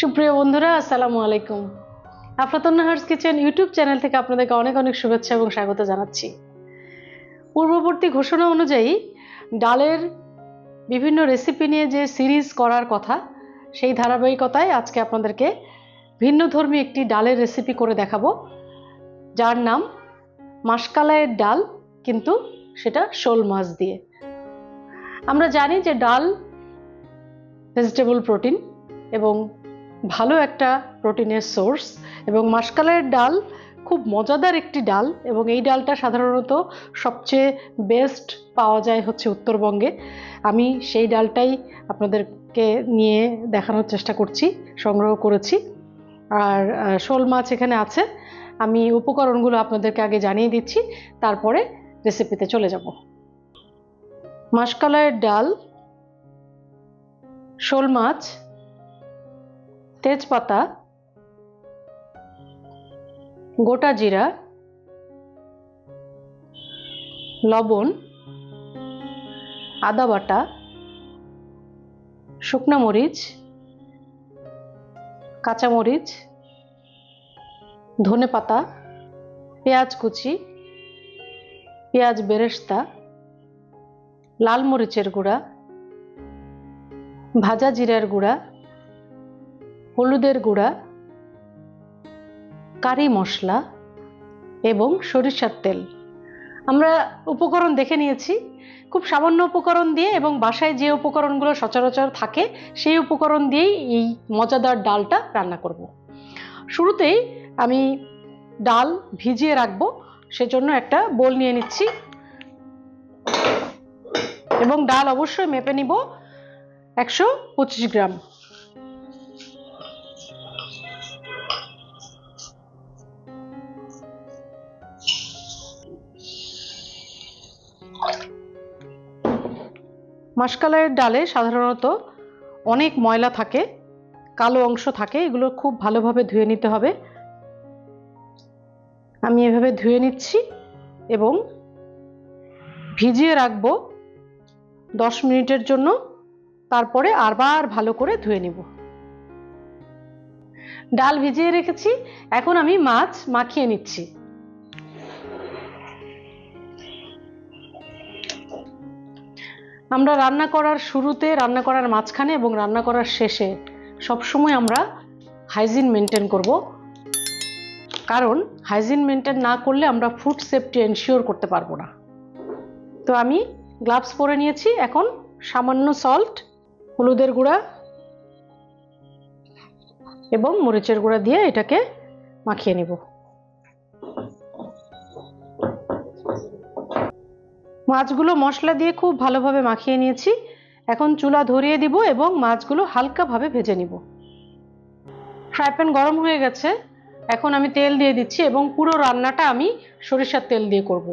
সুপ্রিয় বন্ধুরা, আসসালামু আলাইকুম। Aflatun Nahar's kitchen YouTube channel থেকে আপনাদেরকে অনেক অনেক শুভেচ্ছা এবং স্বাগত জানাচ্ছি। পূর্ববর্তী ঘোষণা অনুযায়ী, ডালের বিভিন্ন রেসিপি নিয়ে যে সিরিজ করার কথা, সেই ধারাবাহিকতায় আজকে আপনাদেরকে ভিন্ন ধর্মী একটি ডালের রেসিপি করে দেখাবো। যার নাম মাসকালাইয়ের ডাল, কিন্তু সেটা শোল মাছ দিয়ে। আমরা জানি যে ডাল ভেজিটেবল প্রোটিন এবং ভালো একটা প্রোটিনের সোর্স এবং মাসকালের ডাল খুব মজাদার একটি ডাল এবং এই ডালটা সাধারণত সবচেয়ে বেস্ট পাওয়া যায় হচ্ছে উত্তরবঙ্গে। আমি সেই ডালটাই আপনাদেরকে নিয়ে দেখানোর চেষ্টা করছি, সংগ্রহ করেছি। আর শোল মাছ এখানে আছে। আমি উপকরণগুলো আপনাদেরকে আগে জানিয়ে দিচ্ছি, তারপরে রেসিপিতে চলে যাব। মাসকালাইয়ের ডাল, শোল মাছ তেজপাতা, গোটা জিরা, লবণ, আদা বাটা, শুকনো মরিচ কাঁচামরিচ ধনে পাতা, পেঁয়াজ কুচি, পেঁয়াজ বেরেস্তা, লাল মরিচের গুঁড়া, ভাজা জিরার গুঁড়া হলুদের গুঁড়া, কারি মশলা এবং সরিষার তেল। আমরা উপকরণ দেখে নিয়েছি। খুব সামান্য উপকরণ দিয়ে এবং বাসায় যে উপকরণগুলো সচরাচর থাকে, সেই উপকরণ দিয়েই এই মজাদার ডালটা রান্না করব। শুরুতেই আমি ডাল ভিজিয়ে রাখব, সেজন্য একটা বোল নিয়ে নিচ্ছি। এবং ডাল অবশ্যই মেপে নিব। একশো পঁচিশ গ্রাম। মাসকালের ডালে সাধারণত অনেক ময়লা থাকে, কালো অংশ থাকে, এগুলো খুব ভালোভাবে ধুয়ে নিতে হবে। আমি এভাবে ধুয়ে নিচ্ছি এবং ভিজিয়ে রাখব দশ মিনিটের জন্য, তারপরে আবার ভালো করে ধুয়ে নিব। ডাল ভিজিয়ে রেখেছি, এখন আমি মাছ মাখিয়ে নিচ্ছি। আমরা রান্না করার শুরুতে, রান্না করার মাঝখানে এবং রান্না করার শেষে সবসময় আমরা হাইজিন মেনটেন করব। কারণ হাইজিন মেনটেন না করলে আমরা ফুড সেফটি এনশিওর করতে পারব না। তো আমি গ্লাভস পরে নিয়েছি, এখন সামান্য সল্ট হলুদের গুঁড়া এবং মরিচের গুঁড়া দিয়ে এটাকে মাখিয়ে নিব। মাছগুলো মশলা দিয়ে খুব ভালোভাবে মাখিয়ে নিয়েছি। এখন চুলা ধরিয়ে দিব এবং মাছগুলো হালকাভাবে ভেজে নিব। ফ্রাই প্যান গরম হয়ে গেছে। এখন আমি তেল দিয়ে দিচ্ছি এবং পুরো রান্নাটা আমি সরিষার তেল দিয়ে করব।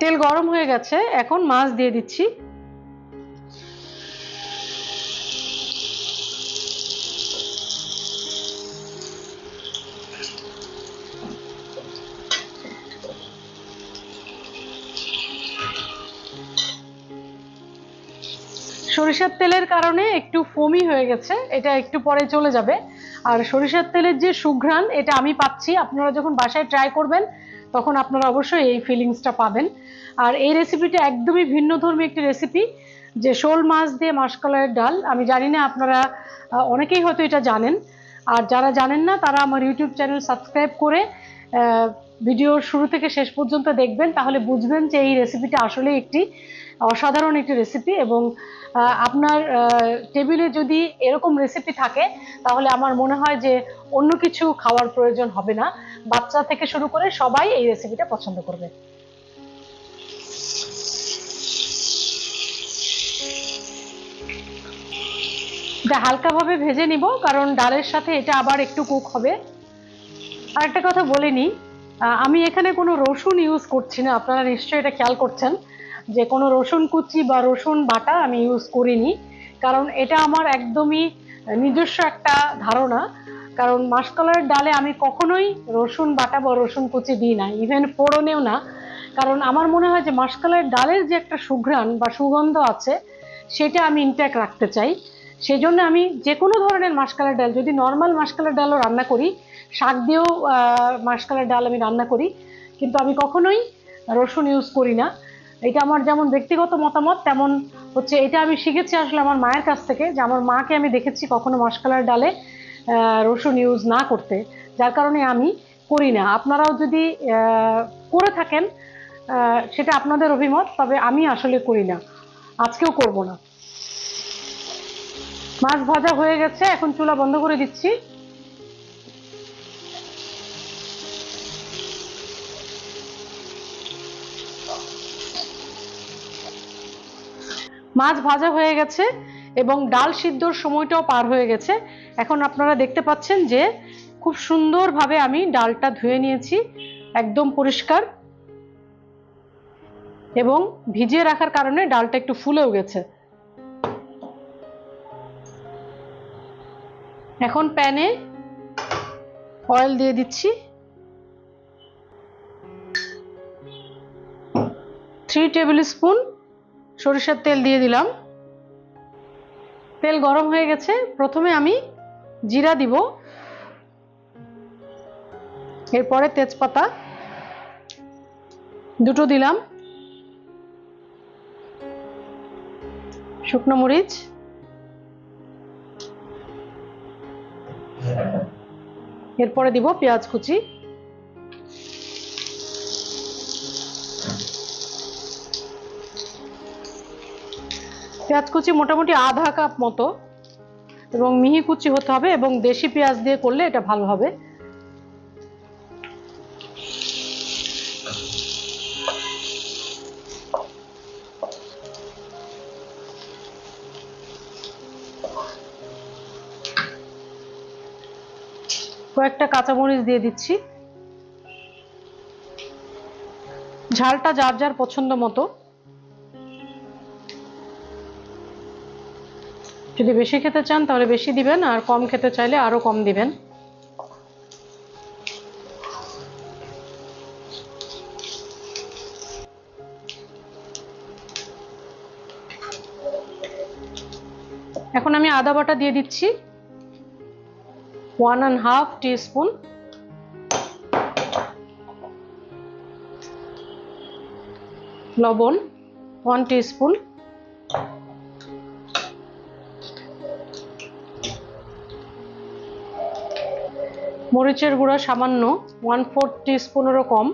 তেল গরম হয়ে গেছে। এখন মাছ দিয়ে দিচ্ছি। সরিষার তেলের কারণে একটু ফোমি হয়ে গেছে, এটা একটু পরে চলে যাবে। আর সরিষার তেলের যে সুঘ্রাণ, এটা আমি পাচ্ছি। আপনারা যখন বাসায় ট্রাই করবেন, তখন আপনারা অবশ্যই এই ফিলিংসটা পাবেন। আর এই রেসিপিটা একদমই ভিন্ন ধর্মী একটি রেসিপি যে শোল মাছ দিয়ে মাসকলাইয়ের ডাল। আমি জানি না আপনারা অনেকেই হয়তো এটা জানেন। আর যারা জানেন না, তারা আমার ইউটিউব চ্যানেল সাবস্ক্রাইব করে ভিডিওর শুরু থেকে শেষ পর্যন্ত দেখবেন, তাহলে বুঝবেন যে এই রেসিপিটা আসলে একটি অসাধারণ একটি রেসিপি এবং আপনার টেবিলে যদি এরকম রেসিপি থাকে, তাহলে আমার মনে হয় যে অন্য কিছু খাওয়ার প্রয়োজন হবে না। বাচ্চা থেকে শুরু করে সবাই এই রেসিপিটা পছন্দ করবে। এটা হালকাভাবে ভেজে নিব, কারণ ডালের সাথে এটা আবার একটু কুক হবে। আর একটা কথা বলে নিই আমি এখানে কোনো রসুন ইউজ করছি না, আপনারা নিশ্চয়ই এটা খেয়াল করছেন। যে কোনো রসুন কুচি বা রসুন বাটা আমি ইউজ করিনি। কারণ এটা আমার একদমই নিজস্ব একটা ধারণা। কারণ মাসকলার ডালে আমি কখনোই রসুন বাটা বা রসুন কুচি দিই না ইভেন ফোড়নেও না। কারণ আমার মনে হয় যে মাসকলাইয়ের ডালের যে একটা সুঘ্রাণ বা সুগন্ধ আছে, সেটা আমি ইনট্যাক্ট রাখতে চাই। সেই জন্য আমি যে কোনো ধরনের মাসকালের ডাল, যদি নর্মাল মাসকালের ডালও রান্না করি, শাক দিয়েও মাসকালের ডাল আমি রান্না করি, কিন্তু আমি কখনোই রসুন ইউজ করি না। এটা আমার যেমন ব্যক্তিগত মতামত, তেমন হচ্ছে এটা আমি শিখেছি আসলে আমার মায়ের কাছ থেকে যে আমার মাকে আমি দেখেছি কখনো মাসকালার ডালে রসুন ইউজ না করতে। যার কারণে আমি করি না। আপনারাও যদি করে থাকেন সেটা আপনাদের অভিমত, তবে আমি আসলে করি না। আজকেও করব না। মাছ ভাজা হয়ে গেছে, এখন চুলা বন্ধ করে দিচ্ছি। মাছ ভাজা হয়ে গেছে এবং ডাল সিদ্ধর সময়টাও পার হয়ে গেছে। এখন আপনারা দেখতে পাচ্ছেন যে খুব সুন্দরভাবে আমি ডালটা ধুয়ে নিয়েছি, একদম পরিষ্কার। এবং ভিজিয়ে রাখার কারণে ডালটা একটু ফুলেও গেছে। এখন প্যানে অয়েল দিয়ে দিচ্ছি। থ্রি টেবিল স্পুন সরিষার তেল দিয়ে দিলাম। তেল গরম হয়ে গেছে। প্রথমে আমি জিরা দিব। এরপরে তেজপাতা। দুটো দিলাম। শুকনো মরিচ। এরপরে দিব পেঁয়াজ কুচি। পেঁয়াজ কুচি মোটামুটি আধা কাপ মতো এবং মিহি কুচি হতে হবে এবং দেশি পেঁয়াজ দিয়ে করলে এটা ভালো হবে। কয়েকটা কাঁচামরিচ দিয়ে দিচ্ছি। ঝালটা যার যার পছন্দ মতো। যদি বেশি খেতে চান, তাহলে বেশি দিবেন, আর কম খেতে চাইলে আরও কম দিবেন। এখন আমি আদা বাটা দিয়ে দিচ্ছি। ওয়ান অ্যান্ড হাফ টিস্পুন লবণ। ওয়ান টিস্পুন মরিচের গুঁড়া সামান্য ওয়ান ফোর টিস্পুনেরও কম।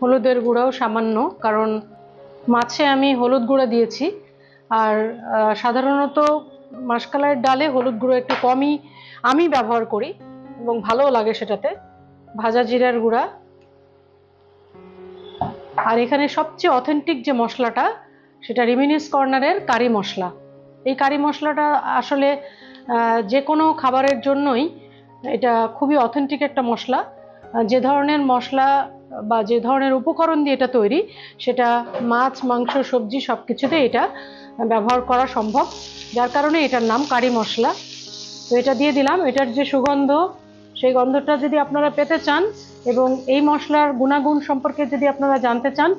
হলুদের গুঁড়াও সামান্য, কারণ মাছে আমি হলুদ গুঁড়া দিয়েছি। আর সাধারণত মাসকালাইয়ের ডালে হলুদ গুঁড়ো একটু কমই আমি ব্যবহার করি এবং ভালোও লাগে সেটাতে। ভাজা জিরার গুঁড়া। আর এখানে সবচেয়ে অথেন্টিক যে মশলাটা, সেটা রিমিনিস কর্নারের কারি মশলা। এই কারি মশলাটা আসলে যে কোনো খাবারের জন্যই এটা খুবই অথেন্টিক একটা মশলা। যে ধরনের মশলা বা যে ধরনের উপকরণ দিয়ে এটা তৈরি, সেটা মাছ, মাংস, সবজি সব কিছুতে এটা ব্যবহার করা সম্ভব। যার কারণে এটার নাম কারি মশলা। তো এটা দিয়ে দিলাম। এটার যে সুগন্ধ, সেই গন্ধটা যদি আপনারা পেতে চান এবং এই মশলার গুণাগুণ সম্পর্কে যদি আপনারা জানতে চান,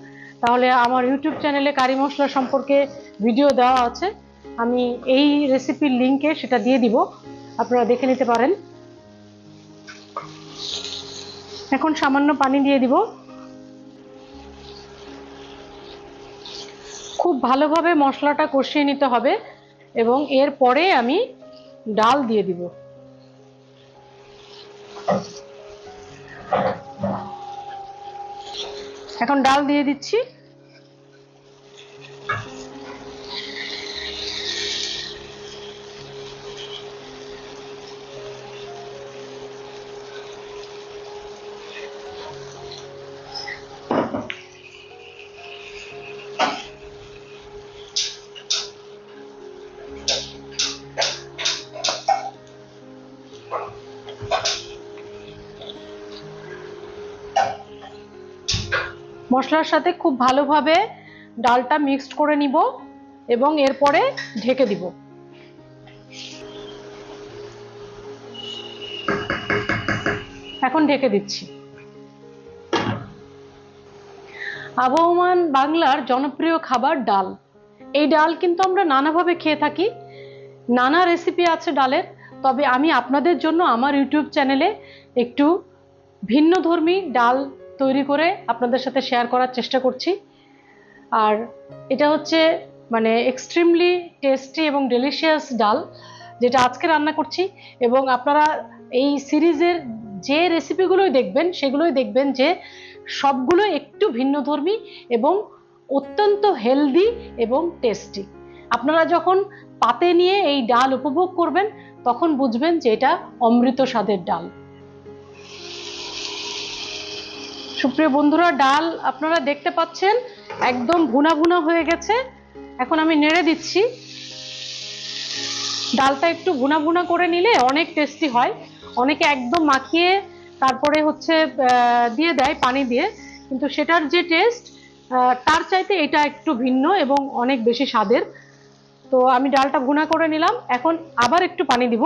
তাহলে আমার ইউটিউব চ্যানেলে কারি মশলা সম্পর্কে ভিডিও দেওয়া আছে। আমি এই রেসিপির লিঙ্কে সেটা দিয়ে দিব। আপনারা দেখে নিতে পারেন। এখন সামান্য পানি দিয়ে দিব। খুব ভালোভাবে মশলাটা কষিয়ে নিতে হবে এবং এরপরে আমি ডাল দিয়ে দিব। এখন ডাল দিয়ে দিচ্ছি। মশলার সাথে খুব ভালোভাবে ডালটা মিক্সড করে নিব এবং এরপরে ঢেকে দিব। এখন ঢেকে দিচ্ছি। আবহমান বাংলার জনপ্রিয় খাবার ডাল। এই ডাল কিন্তু আমরা নানাভাবে খেয়ে থাকি। নানা রেসিপি আছে ডালের, তবে আমি আপনাদের জন্য আমার ইউটিউব চ্যানেলে একটু ভিন্নধর্মী ডাল তৈরি করে আপনাদের সাথে শেয়ার করার চেষ্টা করছি। আর এটা হচ্ছে মানে এক্সট্রিমলি টেস্টি এবং ডেলিশিয়াস ডাল, যেটা আজকে রান্না করছি। এবং আপনারা এই সিরিজের যে রেসিপিগুলোই দেখবেন, সেগুলোই দেখবেন যে সবগুলো একটু ভিন্নধর্মী এবং অত্যন্ত হেলদি এবং টেস্টি আপনারা যখন পাতে নিয়ে এই ডাল উপভোগ করবেন, তখন বুঝবেন যে এটা অমৃত স্বাদের ডাল। সুপ্রিয় বন্ধুরা, ডাল আপনারা দেখতে পাচ্ছেন, একদম ভুনা ভুনা হয়ে গেছে। এখন আমি নেড়ে দিচ্ছি। ডালটা একটু ভুনা ভুনা করে নিলে অনেক টেস্টি হয়। অনেকে একদম মাখিয়ে তারপরে হচ্ছে দিয়ে দেয় পানি দিয়ে। কিন্তু সেটার যে টেস্ট তার চাইতে এটা একটু ভিন্ন এবং অনেক বেশি স্বাদের। তো আমি ডালটা ভুনা করে নিলাম। এখন আবার একটু পানি দিব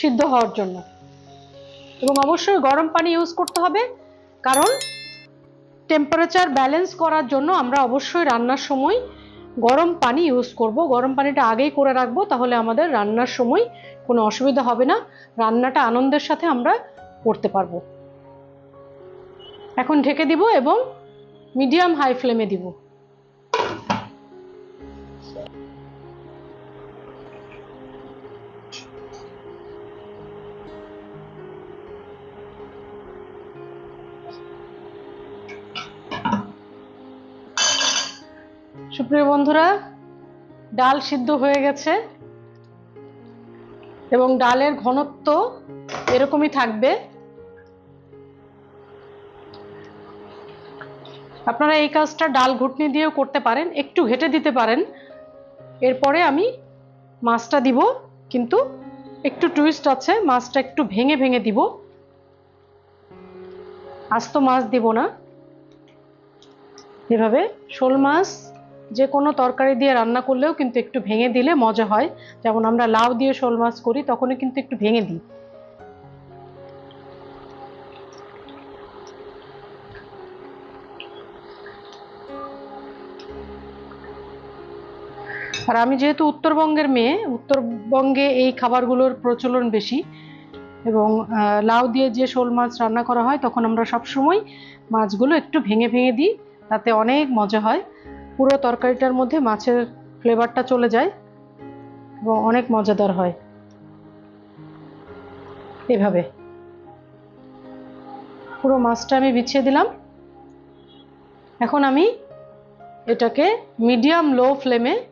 সিদ্ধ হওয়ার জন্য। এবং অবশ্যই গরম পানি ইউজ করতে হবে। কারণ টেম্পারেচার ব্যালেন্স করার জন্য আমরা অবশ্যই রান্নার সময় গরম পানি ইউজ করব। গরম পানিটা আগেই করে রাখব, তাহলে আমাদের রান্নার সময় কোনো অসুবিধা হবে না। রান্নাটা আনন্দের সাথে আমরা করতে পারব। এখন ঢেকে দিব এবং মিডিয়াম হাই ফ্লেমে দিব। সুপ্রিয় বন্ধুরা, ডাল সিদ্ধ হয়ে গেছে এবং ডালের ঘনত্ব এরকমই থাকবে। আপনারা এই কাজটা ডাল ঘুটনি দিয়েও করতে পারেন, একটু ঘেটে দিতে পারেন। এরপরে আমি মাছটা দিব, কিন্তু একটু টুইস্ট আছে, মাছটা একটু ভেঙে ভেঙে দিব। আস্ত মাছ দিব না। এভাবে শোল মাছ যে কোনো তরকারি দিয়ে রান্না করলেও কিন্তু একটু ভেঙে দিলে মজা হয়। যেমন আমরা লাউ দিয়ে শোল মাছ করি তখনই কিন্তু একটু ভেঙে দিই। আর আমি যেহেতু উত্তরবঙ্গের মেয়ে, উত্তরবঙ্গে এই খাবারগুলোর প্রচলন বেশি এবং লাউ দিয়ে যে শোল মাছ রান্না করা হয়, তখন আমরা সবসময় মাছগুলো একটু ভেঙে ভেঙে দিই, তাতে অনেক মজা হয়। পুরো তরকারিটার মধ্যে মাছের ফ্লেভারটা চলে যায় এবং অনেক মজাদার হয়। এভাবে। পুরো মাছটা আমি বিছিয়ে দিলাম। এখন আমি এটাকে মিডিয়াম লো ফ্লেমে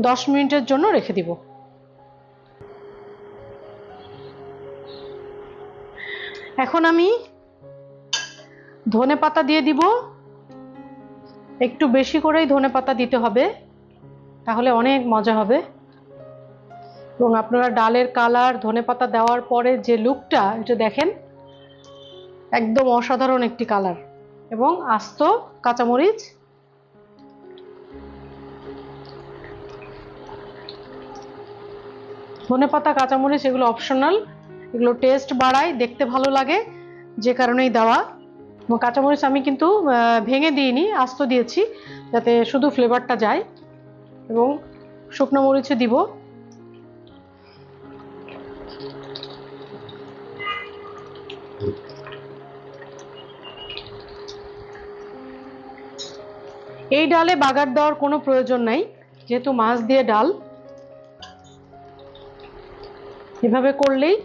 দশ মিনিটের জন্য রেখে দিব। এখন আমি ধনে পাতা দিয়ে দিব। একটু বেশি করেই ধনে পাতা দিতে হবে, তাহলে অনেক মজা হবে। এবং আপনারা ডালের কালার, ধনে পাতা দেওয়ার পরে যে লুকটা, এটা দেখেন, একদম অসাধারণ একটি কালার। এবং আস্ত কাঁচামরিচ। ধনে পাতা, কাঁচামরিচ, এগুলো অপশনাল এগুলো টেস্ট বাড়ায়, দেখতে ভালো লাগে, যে কারণেই দেওয়া। এবং কাঁচামরিচ আমি কিন্তু ভেঙে দিইনি, আস্ত দিয়েছি, যাতে শুধু ফ্লেভারটা যায়। এবং শুকনো মরিচে দিব। এই ডালে বাগার দেওয়ার কোনো প্রয়োজন নাই, যেহেতু মাছ দিয়ে ডাল। এভাবে করলেই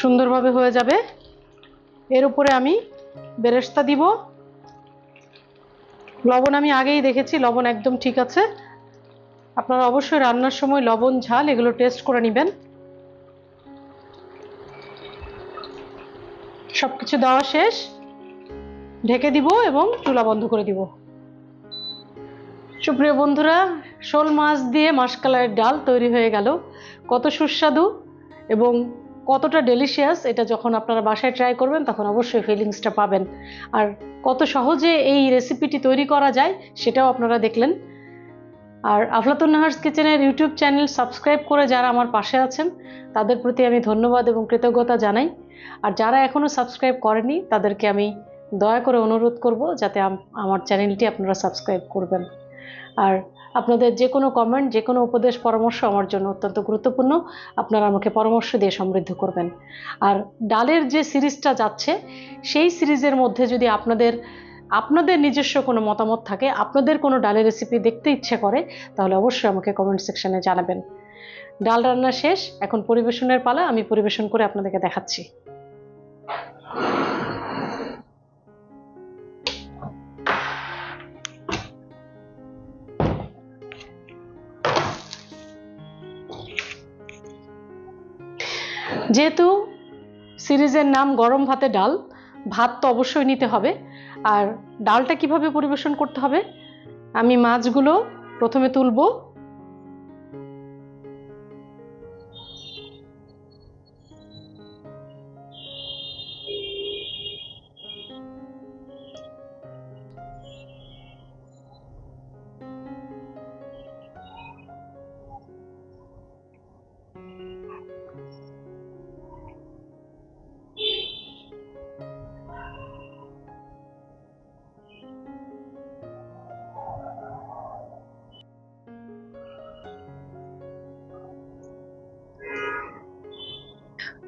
সুন্দরভাবে হয়ে যাবে। এর উপরে আমি বেরেস্তা দিব। লবণ আমি আগেই দেখেছি, লবণ একদম ঠিক আছে। আপনারা অবশ্যই রান্নার সময় লবণ, ঝাল এগুলো টেস্ট করে নেবেন। সব কিছু দেওয়া শেষ। ঢেকে দিব এবং চুলা বন্ধ করে দিব। সুপ্রিয় বন্ধুরা, শোল মাছ দিয়ে মাসকালাইয়ের ডাল তৈরি হয়ে গেল। কত সুস্বাদু এবং কতটা ডেলিশিয়াস এটা যখন আপনারা বাসায় ট্রাই করবেন, তখন অবশ্যই ফিলিংসটা পাবেন। আর কত সহজে এই রেসিপিটি তৈরি করা যায়, সেটাও আপনারা দেখলেন। আর আফলাতুন নাহার্স কিচেনের ইউটিউব চ্যানেল সাবস্ক্রাইব করে যারা আমার পাশে আছেন, তাদের প্রতি আমি ধন্যবাদ এবং কৃতজ্ঞতা জানাই। আর যারা এখনও সাবস্ক্রাইব করেনি তাদেরকে আমি দয়া করে অনুরোধ করব যাতে আমার চ্যানেলটি আপনারা সাবস্ক্রাইব করবেন। আর আপনাদের যে কোনো কমেন্ট যে কোনো উপদেশ, পরামর্শ আমার জন্য অত্যন্ত গুরুত্বপূর্ণ। আপনারা আমাকে পরামর্শ দিয়ে সমৃদ্ধ করবেন। আর ডালের যে সিরিজটা যাচ্ছে, সেই সিরিজের মধ্যে যদি আপনাদের আপনাদের নিজস্ব কোনো মতামত থাকে, আপনাদের কোনো ডালের রেসিপি দেখতে ইচ্ছে করে, তাহলে অবশ্যই আমাকে কমেন্ট সেকশনে জানাবেন। ডাল রান্না শেষ, এখন পরিবেশনের পালা, আমি পরিবেশন করে আপনাদেরকে দেখাচ্ছি। যেহেতু সিরিজের নাম গরম ভাতে ডাল, ভাত তো অবশ্যই নিতে হবে। আর ডালটা কীভাবে পরিবেশন করতে হবে? আমি মাছগুলো প্রথমে তুলবো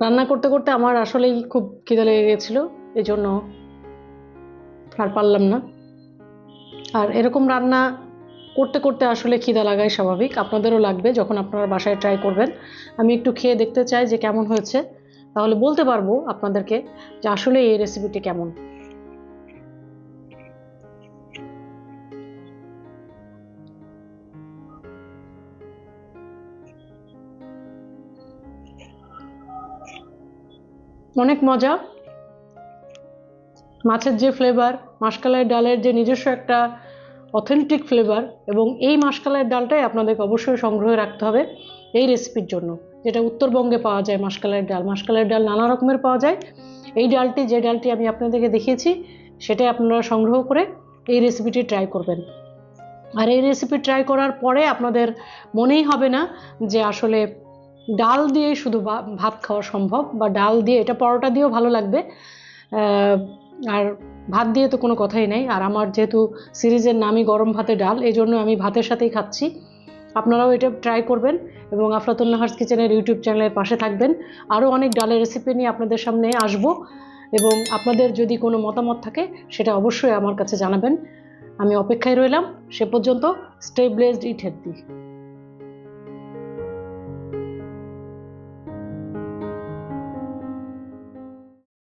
রান্না করতে করতে আমার আসলেই খুব খিদে লেগে গেছিল এই জন্য আর পারলাম না। আর এরকম রান্না করতে করতে আসলে খিদা লাগাই স্বাভাবিক, আপনাদেরও লাগবে যখন আপনারা বাসায় ট্রাই করবেন। আমি একটু খেয়ে দেখতে চাই যে কেমন হয়েছে, তাহলে বলতে পারব আপনাদেরকে যে আসলে এই রেসিপিটি কেমন। অনেক মজা। মাছের যে ফ্লেভার মাসকালাই ডালের যে নিজস্ব একটা অথেন্টিক ফ্লেভার এবং এই মাসকালাই ডালটাই আপনাদেরকে অবশ্যই সংগ্রহে রাখতে হবে এই রেসিপির জন্য। যেটা উত্তরবঙ্গে পাওয়া যায় মাসকালাই ডাল। মাসকালাই ডাল নানা রকমের পাওয়া যায়। এই ডালটি, যে ডালটি আমি আপনাদেরকে দেখিয়েছি, সেটাই আপনারা সংগ্রহ করে এই রেসিপিটি ট্রাই করবেন। আর এই রেসিপি ট্রাই করার পরে আপনাদের মনেই হবে না যে আসলে ডাল দিয়ে শুধু ভাত খাওয়া সম্ভব, বা ডাল দিয়ে এটা পরোটা দিয়েও ভালো লাগবে। আর ভাত দিয়ে তো কোনো কথাই নেই। আর আমার যেহেতু সিরিজের নামই গরম ভাতে ডাল এই জন্য আমি ভাতের সাথেই খাচ্ছি। আপনারাও এটা ট্রাই করবেন এবং আফরাতুল নাহার্স কিচেনের ইউটিউব চ্যানেলের পাশে থাকবেন। আরও অনেক ডালের রেসিপি নিয়ে আপনাদের সামনে আসব। এবং আপনাদের যদি কোনো মতামত থাকে, সেটা অবশ্যই আমার কাছে জানাবেন। আমি অপেক্ষায় রইলাম। সে পর্যন্ত স্টে ব্লেসড ইট হেলদি